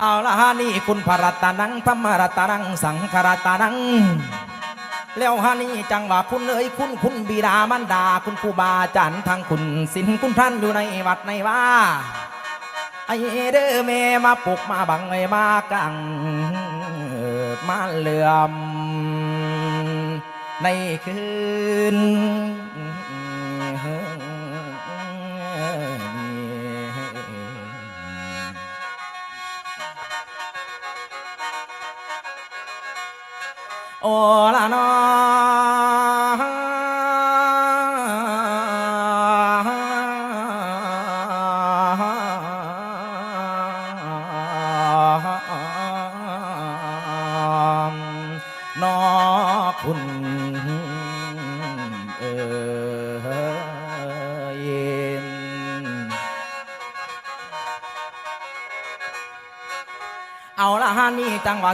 เอาละฮานี่คุณพระรัตนังธรรมรัตนังสังฆรัตนัง แล้วฮานี่จังว่าคุณเอ๋ยคุณคุณบิดามารดาคุณครูบาอาจารย์ทางคุณสินคุณท่านอยู่ในวัดในว่าไอเด้อแม่มาปลุกมาบังไอมากังมาเหลื่อมในคืน โอละนอ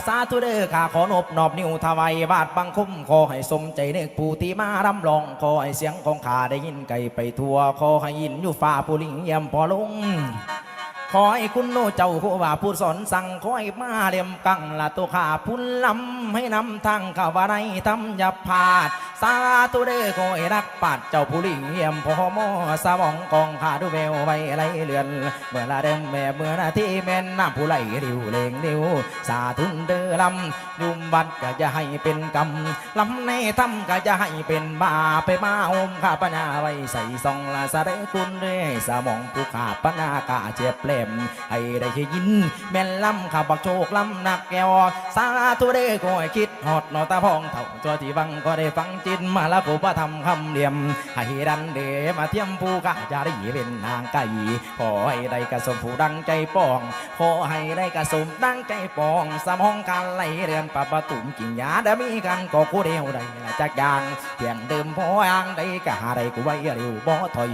สาธุเด้อข้าขอนบนอบนิ้วถวายบาทบังคุ้มขอให้สมใจเนกผู้ที่มารำลองขอให้เสียงของข้าได้ยินไกลไปทั่วขอให้ยินอยู่ฟ้าผู้ลิงเยี่ยมพอลุงขอให้คุณโนเจ้าผู้ว่าผู้สอนสั่งขอให้มาเรียมกังละตัวข้าพุ่นลำให้นำทางข้าวไรทำอย่าพลาด สาธุเด้อขอให้รักปัดเจ้าผู้ลิงเยี่ยมพอมอสมองกองขาดูแววไว้ไหลเลือน เมื่อละเดิมแม่เมื่อนาทีแม่นน้ำผู้ไหลริวเลงริวสาธุเด้อลำยุมบัดก็จะให้เป็นกรรมลำในทำก็จะให้เป็นบาปไปมาอมข้าปัญญาไว้ใส่ซองละสะเดคุณเด้อสมองผู้ขาปัญญากาเจ็บเล่มให้ได้ยิน แม่นลำข้าบักโชคลำหนักแก้วสาธุเด้อก็ให้คิดหอดหนอตาพองเท่าจอที่วังก็ได้ฟังจินมาล้วกูว่าทำคำเดียมให้ดันเดมาเทียมผู้กะจะได้เป็นนางไก่ขอให้ได้กระสมผู้ดังใจปอง ขอให้ได้กระสมดังใจปองสมองการไหลเรือนปะประตุมกิ่งยาได้มีกันก็กูเดียวได้ละจักยางเพียงเดิมพออ่างได้กะหาได้กูไว้เร็วบ่ถอย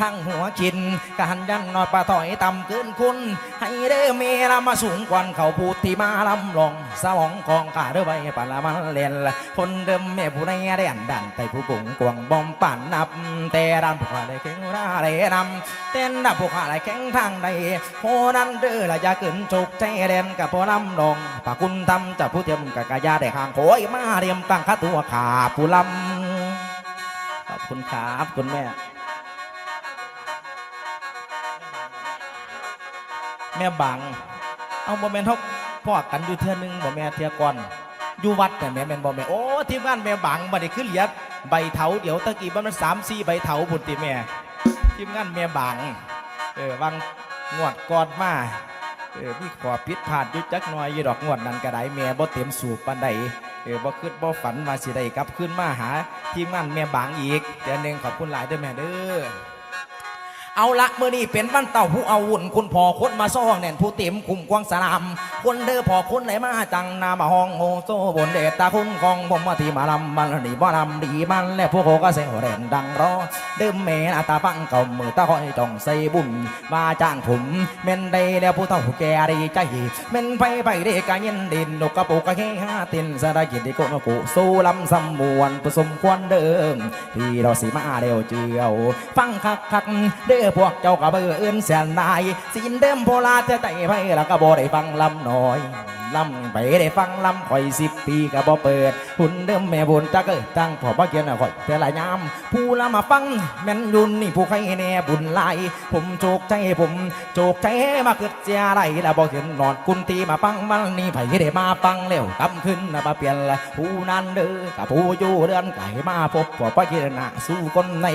ทั้งหัวกินการยันนอยปะถอยต่ำเกินคุณ ให้เด้อเมรามาสูงกวันเขาพูดที่มาลำลองสมองของข้าเด้อไว้ปาละมันเล่นคนเดิมแม่ผู้ในแดนดันไปผู้กุงกวงบอมปั่นนับแต่ดันผู้ข้าได้แข็งราได้นำเต้นดับผู้ข้าได้แข็งทางใดโหนั้นเด้อละยาเกินจุกใจแดนกับพอลำลองปาคุณทำจะผู้เทียมกับกายาได้ห่างโขยมาเรียมตั้งค่าตัวขาผู้ลำขอบคุณครับคุณแม่ แม่บังเอาบ่แม่นเฮาพอกันอยู่เทื่อนึงบ่แม่เทื่อก่อน อยู่วัดแต่แม่แม่นบ่แม่โอ้ทีมงานแม่บังบัดนี้คือเหลียดใบเถาเดี๋ยวตะกี้บ่มัน3 4ใบเถาพุ่นติแม่ทีมงานแม่บังเออวังงวดกอนมาเออมีขอผิดพลาดอยู่จักหน่อยยู่ดอกงวดนั้นก็ไดแม่บ่เต็มสูบปานใดเออบ่คิดบ่ฝันว่าสิได้กลับคืนมาหาทีมงานแม่บังอีกเดือนหนึงขอบคุณหลายเด้อแม่เด้อ เอาละเมื่อนี้เป็นวันเต่าผู้เอาวุ่นคุณพ่อคนมาซ่องแน่นผู้เต็มคุมกวางสนาม คนเด้อพ่อคนไหนมาจังนามาห้องโฮโซบนเดชตาคุ้มของผมมาที่มาลำมันนี่บ่ลำดีมันและพวกเขาก็เสียงแรงดังรอเดิมแม่นาตาฟังเก่ามือตาคอยจ้องใส่บุญมาจ้างผมเม่นได้แล้วผู้เฒ่าแก่ดีใจเม่นไปไปเด็กกะยินดินนกกระปุกกะเฮฮาตินสระกินดีโกนกุสู้ลำสำมวนผสมควรเดิมที่เราสิมาเร็วเจียว ฟังคักคักเด้อพวกเจ้ากับเบืออื่นแสนนายสินเดิมโพลาจะไต่ไปแล้วก็บ่ได้ฟังลำน้อยลำไปได้ฟังลำข่อยสิบปีก็บ่เปิดหุ่นเดิมแม่บุญจะเกิดตั้งพอบ่เกียนข่อยแต่ละยามผู้ละมาฟังแม่นยุนนี่ผู้ใครแน่บุญลายผมโจกใจผมโจกใจมาเกิดเสียไรแล้วบ่เห็นนอนกุนตีมาฟังมันนี่ไผได้มาฟังแล้วกำขึ้นนะบ่เปลี่ยนละผู้นั้นเด้อกับผู้อยู่เรือนไก่มาพบพอบ่เกียนหน้าสู้คนใน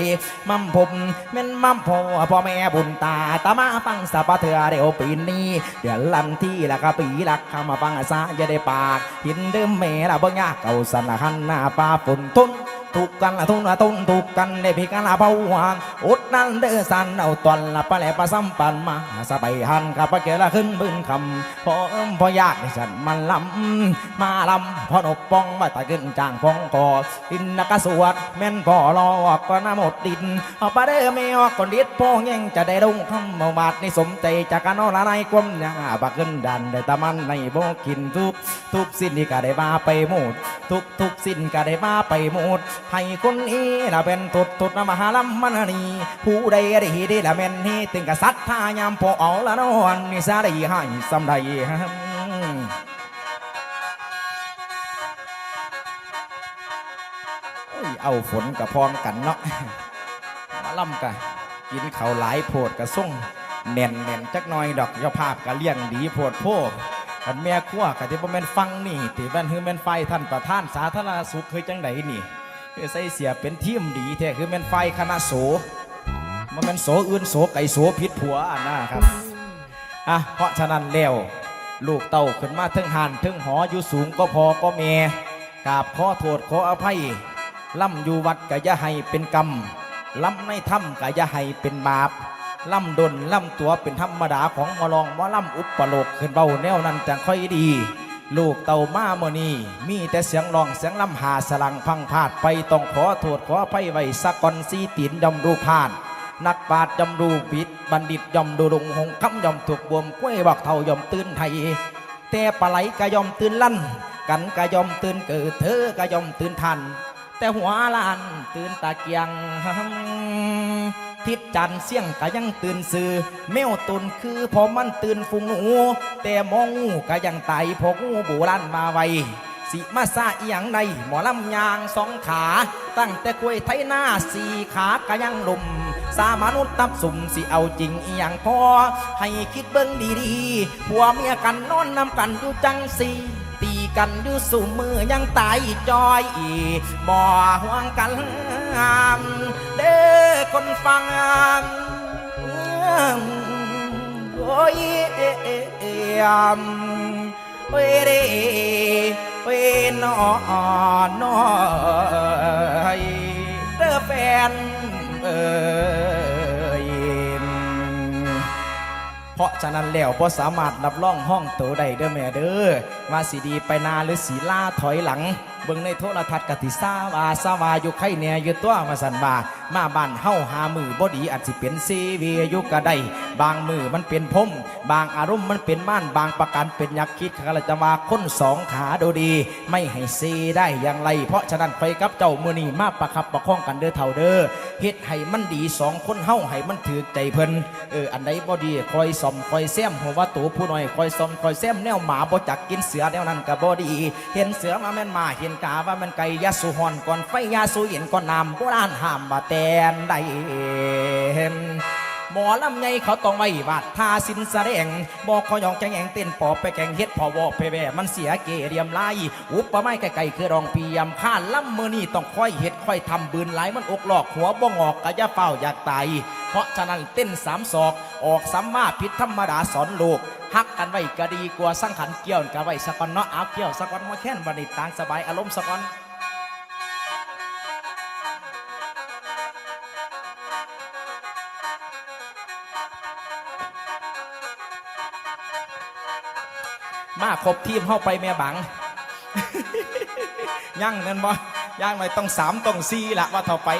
มั่มผมแม่นมั่มพ่อพ่อแม่บุญตาตามาฟังสะปะเถื่อเดียวปีนี้เดี๋ยวลันที่ละก็ปีลักเข้ามาฟังอาสาจะได้ปาก หินเดิมเม่ละบ่ยากเก่าสนหันหน้าปลาฝนทุน ถูกกันละทุนละทุนถูกกันได้พิกันละเผาหวานอุดนั่นเด้อสันเอาตอนละปะแหลปะซ้ำปันมาสบายหันกับปะเกละขึ้นบึ้นคำพอเอิมพอยากให้ฉันมันลำมาลำพอนกป้องมาตะขึ้นจางพองคอดินนักสวดแม่นพอรอออกก็น้ำหมดดินเอาปะเด้อไม่ออกก่อนดิดพองยังจะได้ลงคำมาบาดในสมใจจากกันนอละในความยาบักขึ้นดันได้ตะมันในโบกินทุกทุกสิ้นนี่ก็ได้มาไปหมดทุกทุกสิ้นก็ได้มาไปหมดให้คนนี้ละเป็นทุดทุดนะมหาลัมมันนีผู้ใดได้ด้ละแม่นนี่ถึงกับสัตทายามพอเอาละนอนนี่ซาได้ให้สำใดโอ้ยเอาฝนกับพร้อมกันเนาะมาล่ำกะกินเขาวหลายโพดกระส่งแน่นแน่นจักน่อยดอกเจ้าภาพกะเลี้ยงดีโพดโพกันแม่ขั้วกะที่บ่แม่นฟังนี่ที่แม่นคือแม่นไฟท่านประธานสาธารณสุขเคยจังไดนี่ คือใส่เสียเป็นทีมดีแท้คือแม่นไฟคณะโสมันแม่นโสอื่นโสไก่โสผิดผัวอันนะครับอะเพราะฉะนั้นแล้วลูกเต่าขึ้นมาเทึงหานเทึงหออยู่สูงก็พอก็เมกราบขอโทษขออภัยล่ำอยู่วัดกะยะให้เป็นกรรมล่ำในถ้ำกะยะให้เป็นบาปล่ำดนล่ำตัวเป็นธรรมดาของมอลองมอล่ำอุปโลกขึ้นเบาแนวนั้นจังค่อยดี ลูกเต่ามาเมื่อนี้มีแต่เสียงร้องเสียงลำหาสลังพังพาดไปต้องขอโทษขออภัยไว้สักก่อนสีตีนยำรูพาน นักปราชญ์ยำรูปิด บัณฑิตยำดูดงหงคำยำถูกบวมกล้วยบอกเท่ายำตื่นไทย แต่ปลาไหลกะยอมตื่นลั่น กันกะยอมตื่นเกิดเธอกะยอมตื่นทัน แต่หัวลานตื่นตาเกียง ทิศจันทร์เสี่ยงกะยังตื่นสื่อแมวตุนคือพอมันตื่นฟุงหูแต่มองงูกะยังไตพองูโบราณมาไวสิมาซาอียงในหมอลำยางสองขา ตั้งแต่กล้วยไทยหน้าสี่ขากะยังลุมสามนุษย์ตับสุ่มสิเอาจริงอีหยังพอ ให้คิดเบิ่งดีๆผัวเมียกันนอนนำกันอยู่จังสีตี กันอยู่สู่มือยังตายจอยบ่ห่วงกันเด้อคนฟังโอ้ยเอเอเอยเว้ยเรเว้ยนอนอยเด้อแฟนเอ้ย ราะฉะนั้นแล้วพอสามารถรับรองห้องโตได้เด้อแม่เด้อว่าสีดีไปนาหรือสีล่าถอยหลังเบิ่งในโทรทัศน์กติซาวาซาวาอยู่ไข่แหน่อยู่ตัวมาสันบามาบ้านเฮาหามือบ่ดีอาจสิเป็นซีวีอยู่ก็ไดบางมือมันเป็นพมบางอารมณ์มันเป็นม่านบางประการเป็นยักษ์คิดขละจะมาคนสองขาดูดี ไม่ให้ซีได้อย่างไร เพราะฉะนั้นไปกับเจ้ามือนี้มาประคับประคองกันเด้อเท่าเด้อเฮ็ดให้มันดีสองคนเฮาให้มันถือใจเพิ่นเอออันใดบ่ดีคอยซ่อมคอยแซมหัวว่าตัวผู้น้อยคอยซ่อมคอยแซมแนวหมาบ่จักกินเสือแนวนั้นก็บ่ดี เห็นเสือมาแม่นมาเห็นกาว่ามันไก่ยาสูหอนก่อนไฟยาสูเห็นก่อนนำโบราณห้ามบ่แตนใดหมอลำไยเขาต้องไว้วาดทาสินแสดงบอกขอยองแกงแงเต้นปอบไปแกงเฮ็ดพอวอกไปแว่มันเสียเกเรียมลายอุปมาไก่คือรองปียำข้านลำมือนี่ต้องค่อยเฮ็ดค่อยทำบืนไหลมันอกหลอกหัวบ่งอกกะยะเฝ้าอยากตาย เพราะฉะนั้นเต้นสามศอก ออกสัมมาพิษธรรมดาสอนโลกฮักกันไว้ก็ดีกว่าสังขันเกี่ยวกันไว้สักวันเนาะเอาเกี่ยวสักวันมาแค่นวันนี้ต่างสบายอารมณ์สักวันมาครบทีมเข้าไปแม่บังยั่งนั่นบ่ย่างหน่อยต้องสามต้องสี่ละว่าเท่าไป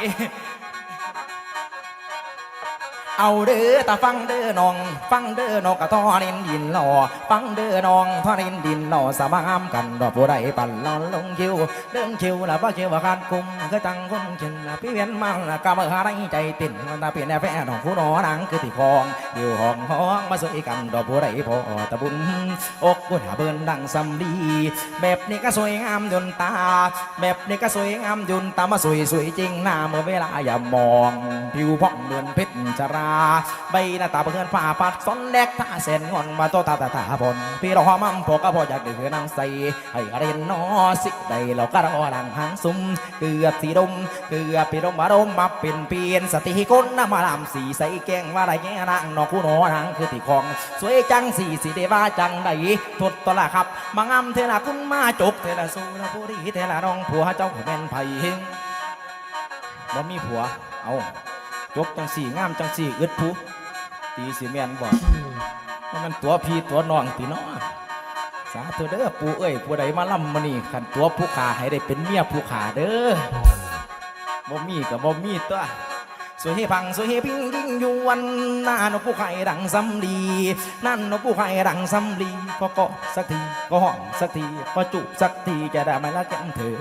เอาเด้อตาฟังเด้อน้อง ฟังเด้อน้องกะทอนินดินหล่อฟังเด้อน้องทอนินดินหล่อสามางามกันดอกบัวใดปั่นลอนลงคิวเดินคิวละว่าคิวว่าการคุมคือจังคนกินละพี่เวียนมังละกำมือหาไรใจติ่นตาเปลี่ยนแน่แฟนของผู้นอนังคือที่คองอยู่ห้องห้องมาสวยกันดอกบัวใดพอตะบุญอกบุญหาเบิ่นดังสำลีแบบนี้ก็สวยงามยนตา แบบนี้ก็สวยงามยนตามาสวยสวยจริงหน้าเมื่อเวลาอย่ามอง ผิวผ่องเหมือนเพชรจราใบหน้าตาเพื่อนผ้าปัดซ้อนแลกท่าเส้นงอนมาโตตาตาตาบนพี่เราหอมั่มพอก็พออยากดื้อนางใสให้เรียนนอสิใดเราก็รอหลังหางซุ้มเกือบสีดมเกือบปีดมมาดมมาเป็นเปลี่ยนสติคนน้ำมาลำสีใสแกงว่าไรแง่นางนอกคู่นอนางคือที่ของ สวยจังสีสีเดว่าจังใดทดตวละครับมางามเทละคุณมาจกเทละสู้ละผู้ดีเทละน้องผัวเจ้าผู้เป็นไผ่เฮงบ่มีผัวเอา จกจังสี่งามจังสี่อึดผู้ตีสีแมนบอกว่ามันตัวพีตัวน้องตีน้อสาธุเด้อปู่เอ้ยผู้ใดมาล่ำมานี่ขันตัวผู้ขาให้ได้เป็นเมียผู้ขาเด้อบ่มีกับบ่มีตัว สวยพังสวยพิงยิ่งยวนหน้านกผู้ไข่ดังสำลีนั่นนกผู้ไข่ดังสำลีก็เกาะสักทีก็ห้องสักทีก็จุสักทีจะได้ไหมละแก้มเธอ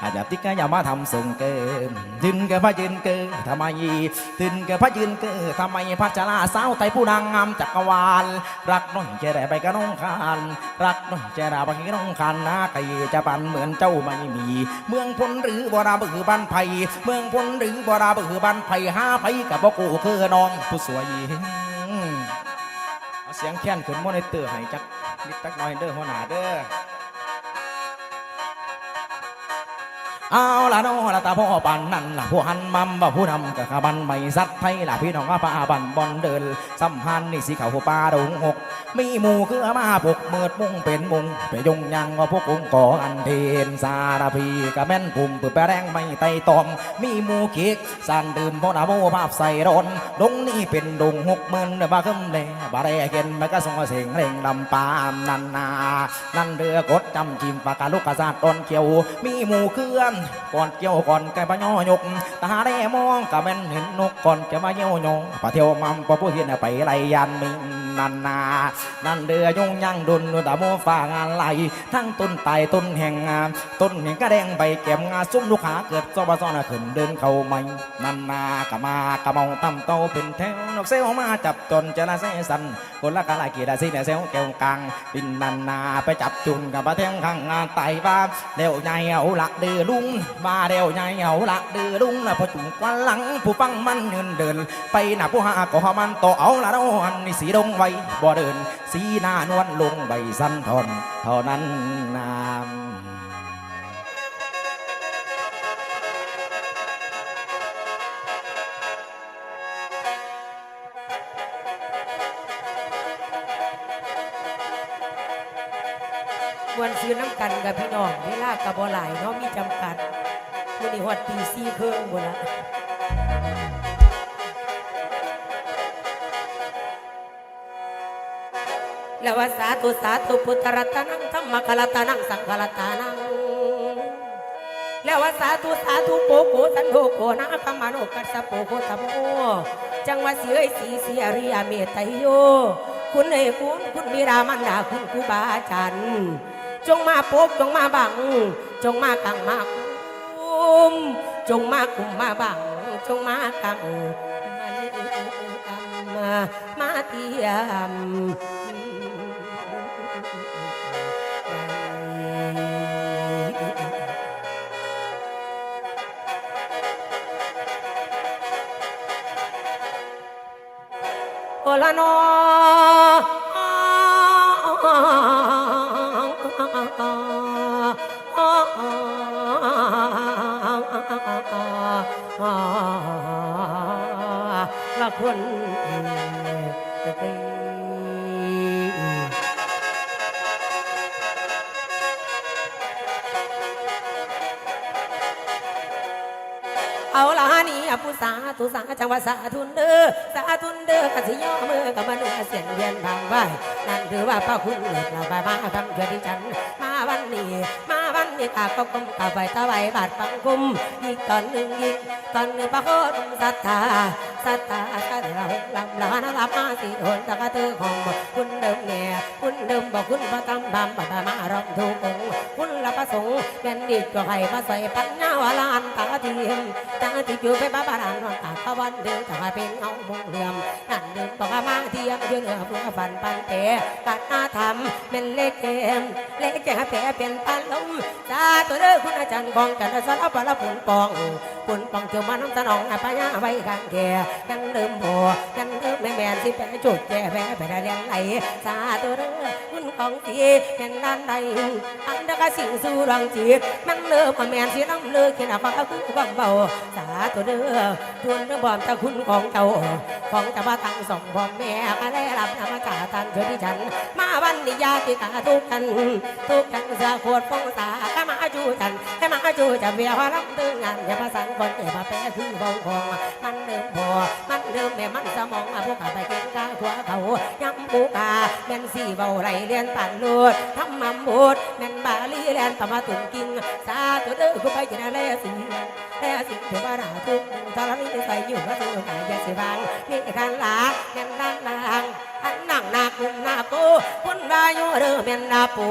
อาจจะติกก็อย่ามาทำส่งเกินยืนเกินพระยืนเกินทำไมยืนเกินพระยืนเกินทำไมพระจลาสาวไทยผู้นางงามจักรวาลรักน้อยจะได้ไปกับน้องคานรักน้อยจะได้ไปกับน้องคานนะใครจะปันเหมือนเจ้าไม่มี เมืองพลหรือบราบือบ้านไผ่เมืองพลหรือบราบือบ้านไผ่ห้าไผกับบ่กูคือน้องผู้สวยเอาเสียงแค้นขึ้นมอนิเตอร์ให้จักนิดตักน้อยเด้อหัวหน้าเด้อเอาละน้อละตาพ่อปันนั่นละผู้หันมัมบ่ผู้นำกับขบันไม่สัดไทยล่ะพี่น้องอาปาบันบอนเดินสัมพันธ์นี่สีเขาวปลาดงหกมีหมู่คืออามาปกเมิดมุงเป็นมุงไปยงยังว่าพวกองก่ออันเทนสารพีกะแม่นปุ่มปืนแปรแรงไม่ไตตอม มีหมู่เก๊กสานดื่มพ่อนาโมภาพใส่ร้อนดงนี่เป็นดงหกหมื่นบาคำแลบาแรเกนมันก็ส่งเสียงเร่งลำปามนันนานั่นเรือกดจำจิมปากกาลูกกระซาตอนเกี่ยว มีหมู่เคลื่อนก่อนเกี่ยวก่อนแกปะย่อยกตาได้มองกะแม่นเห็นนกก่อนจะมาเยี่ยวยงปะเที่ยวมัมปะผู้เห็นไปไล่ยันมิง นันนานั่นเรือยงยังดุนดาโมฟ้างานไหลทั้งต้นไตต้นแห่งงามต้นแห่งกระแดงใบแก้มงาซุ้มลูกหาเกิดซอบะซอนขึ้นเดินเข้าไม่นันนากะมากะมองตั้มโตเป็นแถวนกเซลมาจับจนจะละเสสันคนละกะลายกีดาซีเนี่ยเซลแก้วกลางดินนันนาไปจับจุนกับปะเทงข้างงานไตบ้าเดี๋ยวใหญ่เอาละเดือลุงมาเดี๋ยวใหญ่เอาละเดือลุงนะพอจุงควันหลังผู้ฟังมันเงินเดิน ไปหน้าผู้หาก็หามันโตเอาละโนอันนี่สีดงไว้บ่เดิน สีหน้านวลลงใบสันทอนเท่านั้นนามมวนซื้อน้ำกันกับพี่น้องเวลากับบ่หลายเนาะมีจำกัดมื้อนี้ฮอดตีสี่ครึ่งบ่ละ แล้วว่าสาธุสาธุพุทธรัตนังธรรมกรัตนังสังฆรัตนังแล้วว่าสาธุสาธุโปโกสันโธโกนาคมาโนกัสสะโปโกธรรมโอจังว่าเสียสีเสียริยเมตไตโย คุณเอคุณคุณมีรามันดาคุณครูบาอาจารย์จงมาปกจงมาบัง จงมากังมาคุมจงมาคุมมาบัง จงมากังมามาเทียม ละนอละคนตี เอาละนี่อผู้สาธุสาจังหวัดสาธุนเด้อสาธุนเด้อกสิย่อมือกับมาเนื้อเสียงเวียนบางไหวนั่นถือว่าพระคุณเลิศเราไปมาทำเพื่อที่ฉัน มาวันนี้มาวันนี้ตาก็กุมกราบไหวตาไวบาดฟังกุมอีกตอนหนึ่งอีกตอนหนึ่งพระโคตรศรัทธา ศรัทธาก็เราลำลานะรับมาสิโอนตะกะตือของคุณเดิมแน่คุณเดิมบอกคุณพระตำบำบัดมารองทุกองค์คุณละประสงค์เป็นดีก็ให้มาใส่ปัญญาวลานตาทียมจังที่อยู่ไปบ้าบารานนอนตาขวันเดินถ้าเป็นเอามงเหลื่อมนั่นเดินบอกมาเทียมยืนเหนือเพื่อฝันปันเตะปัดหน้าทำเป็นเล็กเกมเล็กแก่แผลเป็นปันลมสาตัวเด้อคุณอาจารย์กองกันสารพัดละผุนปอง ผุนปองเกี่ยวมาน้ำสนองปัญญาไว้ข้างแก่ยังเดิมโบยังเดิมแม่แม่สิแปจุดแก่แผลไปได้เลี้ยงไหลสาตัวเด้อคุณของสีเป็นด้านใดอันเดกสิ่งสู่ดวงจิตมันเลิกมาแม่นสิน้ำเลิกเขียนฟ้าคือความเบาสาตัวเด้อทวนเรื่องบอมตะคุณของเจ้าของจ้ามาตั้งสองพ่อแม่ก็ได้รับนามกาตันเชิญที่ฉัน มาวันนี้ยาติกาทุกกันทุกกันสะโคตรฟองตาก็มาจูจันให้มาจูจะเบียร์รับตึงงานอย่ามาสั่งคนอย่ามาแปะคือฟองของมันเดิมพอมันเดิมแม่มันสมองอะพวกข้าไปเก่งกาขัวเขาย้ำปูกาแม่นสี่เบาไรเรียนปั่นลูดทำมัมบูดแม่นบาลีเรียนตมาตุนกิงสาธุเด้อคุไปกินอะไรสิแต่สิ่งที่ว่าราทุกตอนนี้ใส่อยู่ว่าสิ่ไหนอย่าสิบางนี่ขันลาแม่นด้านลาง อันนั่งนากุมนาโกคนวายุเรือแม่นนาปู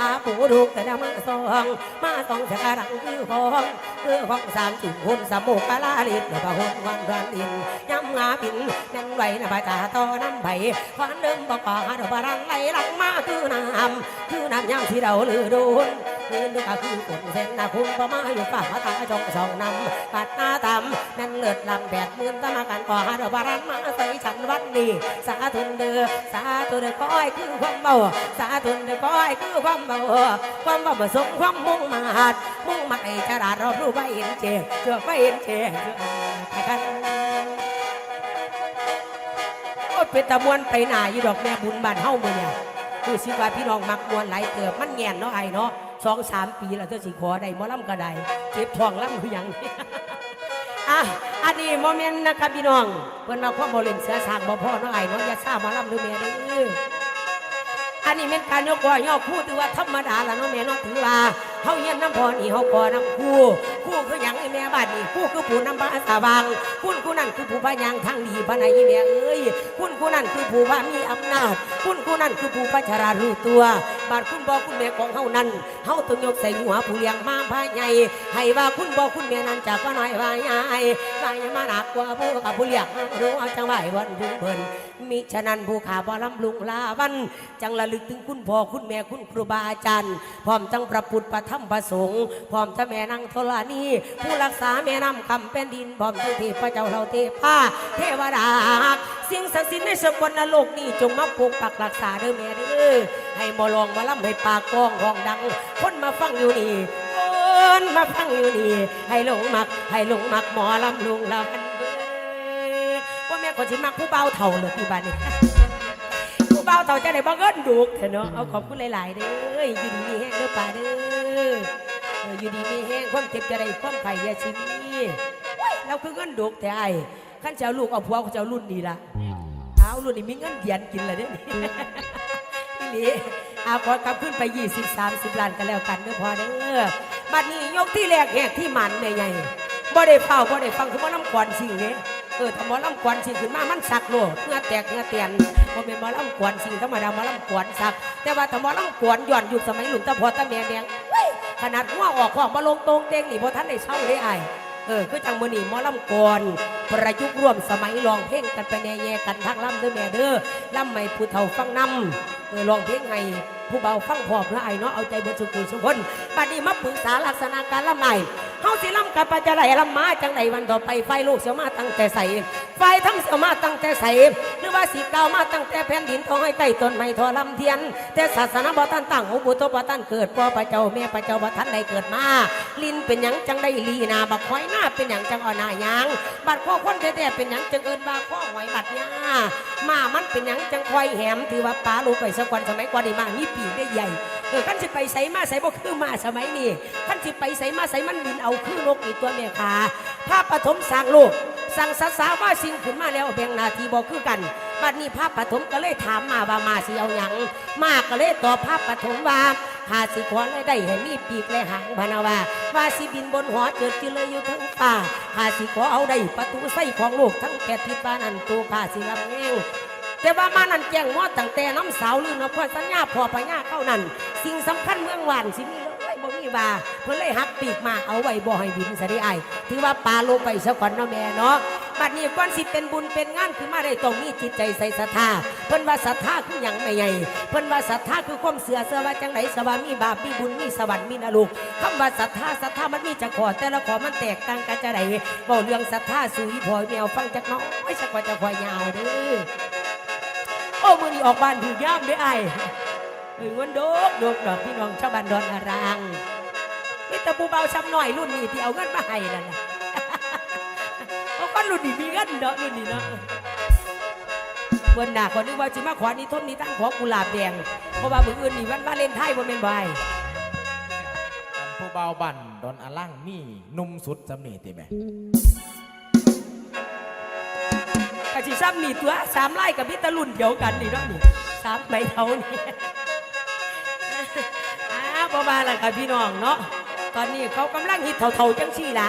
อาปูดูแต่ดมาสองมาสองเสกรังคือของคือของสามจุ่มหุ่นสมุกปลาลิดแล้วก็หุ่นวันรันดินย้ำงาบินแม่นไหวนะบาจ่าต่อน้ำใบควันเดิมบอกก่อหาดบารันไหลหลังมาคือน้ำคือน้ำยำที่เราลือดูนคือนึกก็คือฝนเส้นนาคุณประมาอยู่ฝ่าตาจงสองนำปัดหน้าตำแม่นเลือดลำแดดมื่นตะมากันก่อหาดบารันมาใส่ฉันวันนี้สาธุเดือสาธุเดือก้อยคือความเบาสาธุเดือก้อยคือความเบาความเบาผสมความมุ่งมาดมุ่งมาไอฉลาดรอบรู้ไปเห็นเจเจือไปเห็นเจไปกันโอ้เป็นตะมวนไปหนาอยู่ดอกแม่บุญบ้านเฮาเมื้อเนี่ยคือสิว่าพี่น้องมักมวนหลเกิบมันแง่นเนาะไอ้เนาะสองสามปีแล้วเธอสิขอได้มอลำก็ได้เจ็บท้องลำคือหยังอะ อันนี้โมเมนต์นะครับพี่น้องเพิ่นมาความบ่เล่นเสือสางบ่พ่อเนาะไอ้นาะอย่าซ่ามอลำด้อแม่เด้ออันนี้เป็นการยกก้อยย่อคู่ถือว่าธรรมดาละเนาะแม่เนาะถือว่าเฮาเฮียนน้ำพอนี่เฮาก่อน้ำคู่คู่คือหยังไอ้แม่บ้านนี่คู่คือผู้น้ำบ้านตาบางคุณคู่นั่นคือผู้พยางทางดีพะนายแม่เอ้ยคุณคู่นั่นคือผู้ว่ามีอำนาจคุณคู่นั่นคือผู้พัชรารู้ตัว บาดคุณบอคุณแม่ของเฮานั้นเฮาต้องยกใส่หัวผู้เลี้ยงมาพาใหญ่ให้ว่าคุณบอคุณแม่นั้นจากว่าน้อยว่าใหญ่กายมาหนักกว่าผู้กับผู้เลี้ยงรู้เอาจังไหววันถึงเพิ่นมิฉะนั้นผู้ขาบ่ลำลุงลาวัน จังระลึกถึงคุณพ่อคุณแม่คุณครูบาอาจารย์พร้อมจังประพุทธประธรรมประสงค์พร้อมจะแม่นางธรณีผู้รักษาแม่น้ำคำเป็นดินพร้อมทั้งเทพเจ้าเราเทพาเทวดาสิ่งศักดิ์สิทธิ์ในสกลนรกนี่จงมาปกปักรักษาเด้อแม่เด้อให้มาลองมาล่ำให้ปากกองห้องดัง คนมาฟังอยู่นี่คนมาฟังอยู่นี่ให้หลงมัก ให้หลงมักหมอลำลุงลำพันเบิดว่าแม่คนสิมักผู้เบาเท่าเลยที่บ้านนี้ผู้เบาเท่าจะได้บ่เงินดุกเถอะเนาะเอาขอบคุณหลาย ๆเด้ออยู่ดีมีแห้งเด้อป่าเด้อเอออยู่ดีมีแห้งความเจ็บจะได้ความไข่อยาชิมีเว้ยเราคือเงินดุกแต่ไอ้ขั้นเจ้าลูกเอาผัวเขาเจ้ารุ่นนี้ละเอารุ่นนี้มีเงินเดียนกินเลยเนี่ยนี่เอาขอกลับขึ้นไป 20 30ล้านกันแล้วกันเด้อพอเด้อบัดนี้ยกที่แรกแหกที่มันใหญ่ๆบ่ได้เฝ้าบ่ได้ฟังคือหมอลำกวนสิ่งนี้เออถ้าหมอลำกวนสิ่งขึ้นมามันสักโลดเงือแตกเงือเตียนบ่เป็นหมอลำกวนสิ่งธรรมดาหมอลำกวนสัก แต่ว่าถ้าหมอลำกวนย้อนยุคสมัยหลุนตาพอตาแม่แดงขนาดหัวออกของมาลงตรงเตงนี่บ่ทันได้เช่าเลยไอ้าย ออคือจังมือนี่มอลำกรประยุกต์ร่วมสมัยลองเพลงกันไปแน่ๆกันทักล่ำเด้อแม่เด้อล่ำไม่ผู้เฒ่าฟังนำเออลองเพลงไง ผู้เบาฟังพร้อมเพื่อไอ้เนาะเอาใจเบิดสุขุสุขคนบัดนี้มาปรึกษาลักษณะการลำใหม่เฮาสิลำกับปัจจัยล่ำมาจังใดวันต่อไปไฟลูกเสียมาตั้งแต่ใสไฟทั้งเสียมาตั้งแต่ใสหรือว่าสีเก่ามาตั้งแต่แผ่นดินทองให้ใกล้ต้นไม้ทอลำเทียน แต่ศาสนาบ่ทันตั้งหูบุตรบ่ทันเกิดพ่อพระเจ้าแม่พระเจ้าบ่ทันได้เกิดมา ลิ้นเป็นหยังจังได้ลีนาบักหอยหน้าเป็นหยังจังอ่อนหน้ายังบัดข้อคนแท้ๆเป็นหยังจังเอินบาข้อหอยบัดยามามันเป็นหยังจังคอยแหมถือว่าป้าลูกไปสักวันสมัยก่อนนี่มามีปีกได้ใหญ่เออขันสิไปใส่มาใส่บ่คือมาสมัยนี้ขันสิไปใส่มาใส่มันบินเอาคือนกอีกตัวแม่ขาพระปฐมสร้างโลกสั่งสาสาว่าสิ่งขึ้นมาแล้วแบ่งนาทีบ่คือกันบัดนี้พระปฐมก็เลยถามมาว่ามาสิเอาหยังมาก็เลยตอบพระปฐมว่าหาสิขอและได้ให้มีปีกและหางพนาว่าว่าสิบินบนหัวเจิดจิเลยอยู่ทั้งป่าหาสิขอเอาได้ประตูไส้ของโลกทั้งแปดทิศบ้านอันตัวข้าสิลำแงง แต่ว่ามานั่นแจ้งว่าตั้งแต่น้ำสาวลืมนะพ่อสัญญาพ่อพญาเข้านั่น สิ่งสำคัญเมืองหวานสิมีเลยบ่มีว่าเพิ่นเลยหักปีกมาเอาไว้บ่ให้บินซะได้ไอถือว่าปลาโลงไปซะก่อนเนาะแม่เนาะบัดนี้ก่อนสิเป็นบุญเป็นงานขึ้นมาได้ต้องมีจิตใจใส่ศรัทธาเพิ่นว่าศรัทธาคือหยังไม่ใหญ่เพิ่นว่าศรัทธาคือความเสื่อเสื่อว่าจังไดสวามีบาปมีบุญมีสวรรค์มีนรกคำว่าศรัทธาศรัทธามันมีจักขอแต่ละขอมันแตกต่างกันจะไดเว้าเรื่องศรัทธาสุยพอยแมวฟังจักน้อยสักว่าจะพอยยาวเด้อ โอ้มื้อนี้ออกบ้านถือย่ามได้ไอ้ายเอ้ยวันโดกโดกดอกพี่น้องชาวบ้านดอนอารางมีแต่ผู้เบาช้ำหน่อยรุ่นนี้ที่เอาเงินมาให้นั่นน่ะเอาก็รุ่นนี้มีเงินเนาะรุ่นนี้เนาะเบิ่นหน้าคนนึกว่าจิมาขอนี้ทมนี้ตั้งขอกุหลาบแดงเพราะว่ามืออื่นนี่วันวาเล่นไทน์บ่แม่นใบผู้เบาบันดอนอล่างมีนุ่มสุดสำเนีติแม่ กะสิซ้ำนี่ตัวสามไล่กับพิตารุ่นเดียวกันนี่เนาะนี่สามใบเท่านี่อ้าวบ่มาละค่ะพี่น้องเนาะตอนนี้เขากำลังฮิตเท่าๆจังซี่ละ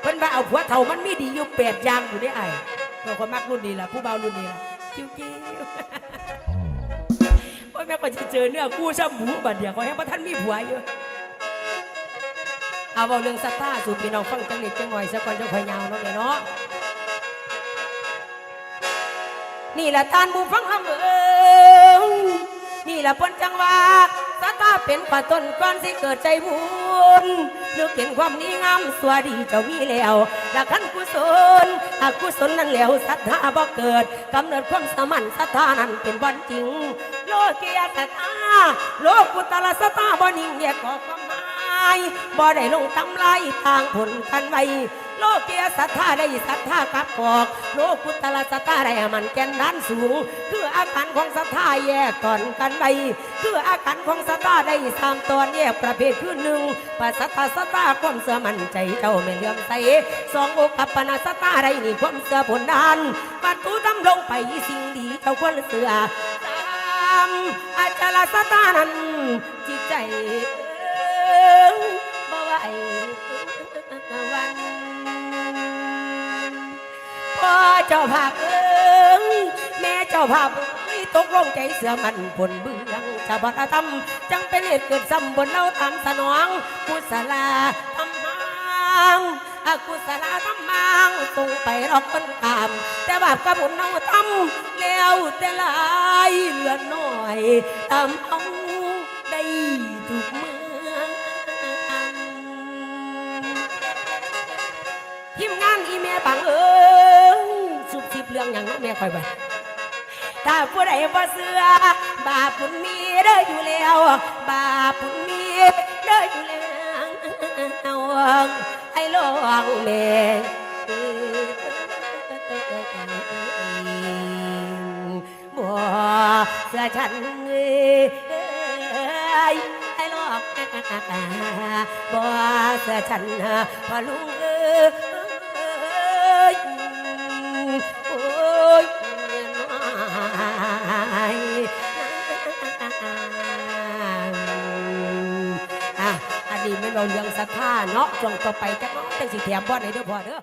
เพิ่นว่าเอาผัวเท่ามันมีดีอยู่แปดอย่างอยู่ได้ไอ้เพิ่นคนมักรุ่นนี้ละผู้เบารุ่นนี้ละจิ้วจิ้วโอ้ยแม่ก็จะเจอเนื้อคู่ซ้ำหมูบัดเดียวเขาให้พระท่านมีผัวอยู่เอาเอาเรื่องสตาร์สู่พี่น้องฟังจังเล็กจังหน่อยสักก่อนจะค่อยยาวเนาะแม่เนาะ นี่แหละท่านผู้ฟังคำเอิงนี่แหละพนจังว่าสตาเป็นป่าต้นก้อนสิเกิดใจบุญนึกเห็นความนี้งามสวัสดีเจ้ามีแล้วดักขันกุศลหากกุศลนั้นแล้วศรัทธาบ่เกิดกำเนิดความสมันศรัทธานั้นเป็นวันจริง โลกียศรัทธาโลกุตละศรัทธาบ่นิ่งเรียกก่อความหมายบ่ได้ลงตำลายทางผลกันไว้ โลกียศรัทธาได้ศรัทธากับกอกโลกุตละศรัทธาได้มันแก่นด้านสูง คืออาการของศรัทธาแยกก่อนกันไปคืออาการของศรัทธาได้สามตอนแยกประเภทคือหนึ่งปัสสัทธาศรัทธาความเสื่อมันใจเจ้าไม่เลื่อมใสสองโอกัปปนาศรัทธาได้นี่ความเสื่อผลดานปัตตุทำลงไปสิ่งดีเจ้าควรเสื่อามอาจารย์ศรัทธานั้นจิตใจเอิงบ่ไหววัน พ่อเจ้าภาพเอ้ยแม่เจ้าภาพตกลงใจเสือมันบนเบื้องจะบัตรธรรมจังเป็นเหตุเกิดซ้ำบนเราตามสนองกุศลาทำมังอกุศลาทำมังตรงไปรอกคนตาม แต่บาปกับบุญเราทำแล้วแต่ลายเหลือน้อยตามเอาได้ทุกเมื่อทีมงานอีเมียบังเอิงสุบสิบ เรื่องอย่างนั้นแม่คอยไปถ้าผู้ใดบ่เสือบาปบุญมีเด้ออยู่แล้ว บาปบุญมีเด้ออยู่แล้วไอ้ลองแม่บ่เสือฉันเอ้ยไอ้ลองบ่เสือฉันพอลุงเอ้ นี้ไม่เราเรื่องศรัทธาเนาะช่วงต่อไปจะน้องจังสิแถมบ่ได้เด้อพ่อเด้อ